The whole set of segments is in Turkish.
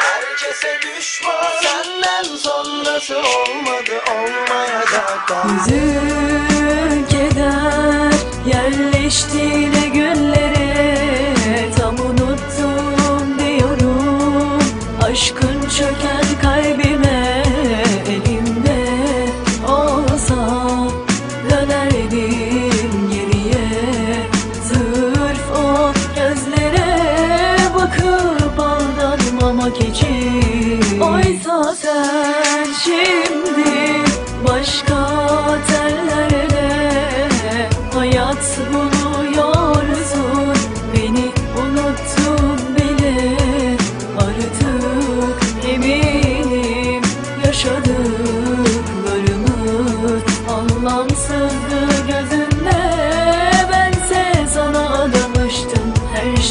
Herkese düşman Senden sonrası olmadı olmayacak da keder yerleştiğine günlere Tam unuttum diyorum. Aşkın çöken kalbime Elimde olsa Dönerdim geriye. Sırf o gözlere Bakıp aldanmamak için. Oysa sen şimdi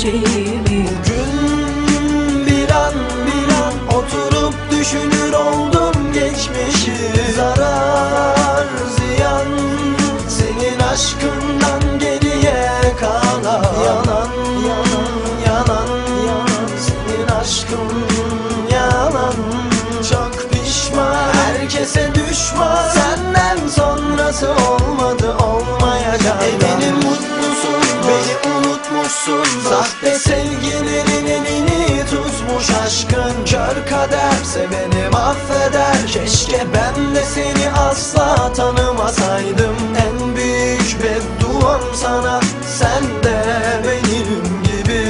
şeyimi Gün bir an bir an oturup düşünür oldum geçmişi. Zarar ziyan senin aşkından geriye kalan. Yalan yalan yalan yalan senin aşkın yalan. Çok pişman herkese düşman. Senden sonrası olmadı unutmuşsun Sahte sevgilerin elini tutmuş aşkın. Kör kader seveni mahveder. Keşke ben de seni asla tanımasaydım. En büyük bedduam sana Sen de benim gibi.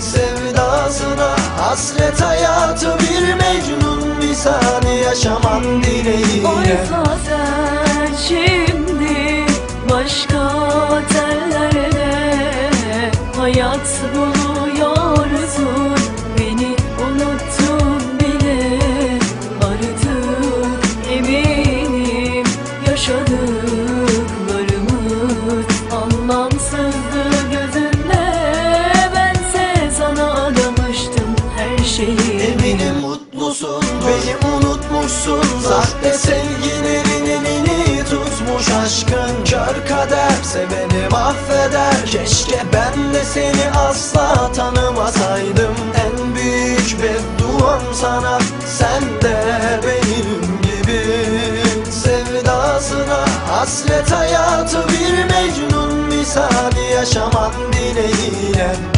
Sevdasına hasret hayatı bir mecnun misali yaşaman dileğiyle. Oysa sen şimdi başka Beni unutmuşsun Sahte sevgilerin elini tutmuş aşkın. Kör kader seveni mahveder. Keşke ben de seni asla tanımasaydım. En büyük bedduam sana Sen de benim gibi. Sevdasına hasret hayatı bir mecnun misali yaşaman dileğiyle